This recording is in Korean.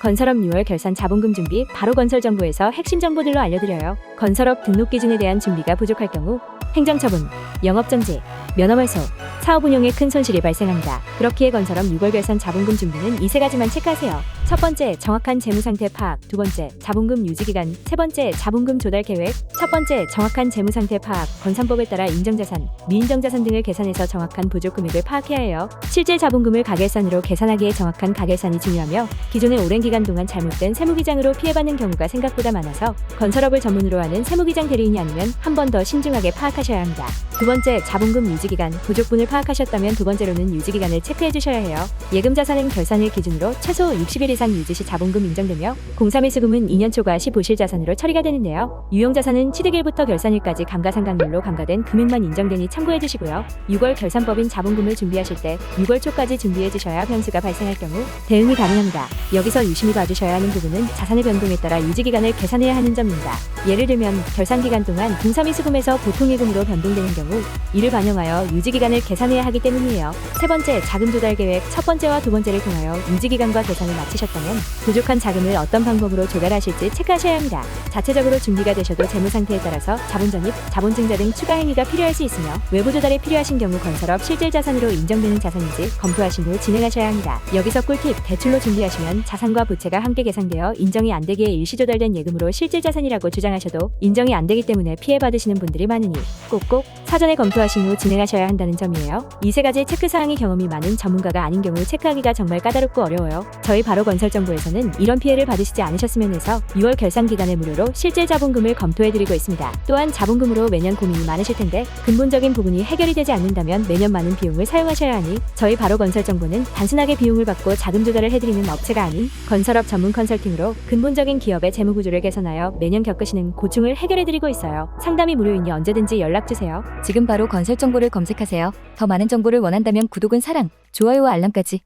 건설업 6월 결산 자본금 준비 바로 건설정보에서 핵심 정보들로 알려드려요. 건설업 등록 기준에 대한 준비가 부족할 경우 행정처분, 영업정지, 면허말소, 사업 운영에 큰 손실이 발생합니다. 그렇기에 건설업 6월 결산 자본금 준비는 이 세 가지만 체크하세요. 첫 번째, 정확한 재무 상태 파악. 두 번째, 자본금 유지 기간. 세 번째, 자본금 조달 계획. 첫 번째, 정확한 재무 상태 파악. 건산법에 따라 인정자산, 미인정자산 등을 계산해서 정확한 부족 금액을 파악해야 해요. 실제 자본금을 가결산으로 계산하기에 정확한 가결산이 중요하며 기존의 오랜 기간 동안 잘못된 세무기장으로 피해받는 경우가 생각보다 많아서 건설업을 전문으로 하는 세무기장 대리인이 아니면 한 번 더 신중하게 파악하셔야 합니다. 두 번째, 자본금 유지 기간. 부족분을 파악하셨다면 두 번째로는 유지 기간을 체크해 주셔야 해요. 예금 자산은 결산일 기준으로 최소 60일 이상 유지 시 자본금 인정되며 공사매수금은 2년 초과 시 보실 자산으로 처리가 되는데요. 유용 자산은 취득일부터 결산일까지 감가상각률로 감가된 금액만 인정되니 참고해 주시고요. 6월 결산법인 자본금을 준비하실 때 6월 초까지 준비해 주셔야 변수가 발생할 경우 대응이 가능합니다. 여기서 유심히 봐주셔야 하는 부분은 자산의 변동에 따라 유지기간을 계산해야 하는 점입니다. 예를 들면 결산 기간 동안 공사미수금에서 보통예금으로 변동되는 경우 이를 반영하여 유지기간을 계산해야 하기 때문이에요. 세 번째, 자금 조달 계획 첫 번째와 두 번째를 통하여 유지기간과 계산을 마치셨 다면 부족한 자금을 어떤 방법으로 조달하실지 체크하셔야 합니다. 자체적으로 준비가 되셔도 재무 상태에 따라서 자본 전입, 자본 증자 등 추가 행위가 필요할 수 있으며 외부 조달이 필요하신 경우 건설업 실질 자산으로 인정되는 자산인지 검토하신 후 진행하셔야 합니다. 여기서 꿀팁, 대출로 준비하시면 자산과 부채가 함께 계산되어 인정이 안 되기에 일시 조달된 예금으로 실질 자산이라고 주장하셔도 인정이 안 되기 때문에 피해 받으시는 분들이 많으니 꼭꼭 사전에 검토하신 후 진행하셔야 한다는 점이에요. 이 세 가지 체크 사항이 경험이 많은 전문가가 아닌 경우 체크하기가 정말 까다롭고 어려워요. 저희 바로 건설 정보에서는 이런 피해를 받으시지 않으셨으면 해서 6월 결산 기간에 무료로 실질 자본금을 검토해 드리고 있습니다. 또한 자본금으로 매년 고민이 많으실 텐데 근본적인 부분이 해결이 되지 않는다면 매년 많은 비용을 사용하셔야 하니 저희 바로 건설 정보는 단순하게 비용을 받고 자금 조달을 해드리는 업체가 아닌 건설업 전문 컨설팅으로 근본적인 기업의 재무 구조를 개선하여 매년 겪으시는 고충을 해결해 드리고 있어요. 상담이 무료이니 언제든지 연락 주세요. 지금 바로 건설 정보를 검색하세요. 더 많은 정보를 원한다면 구독은 사랑, 좋아요와 알람까지.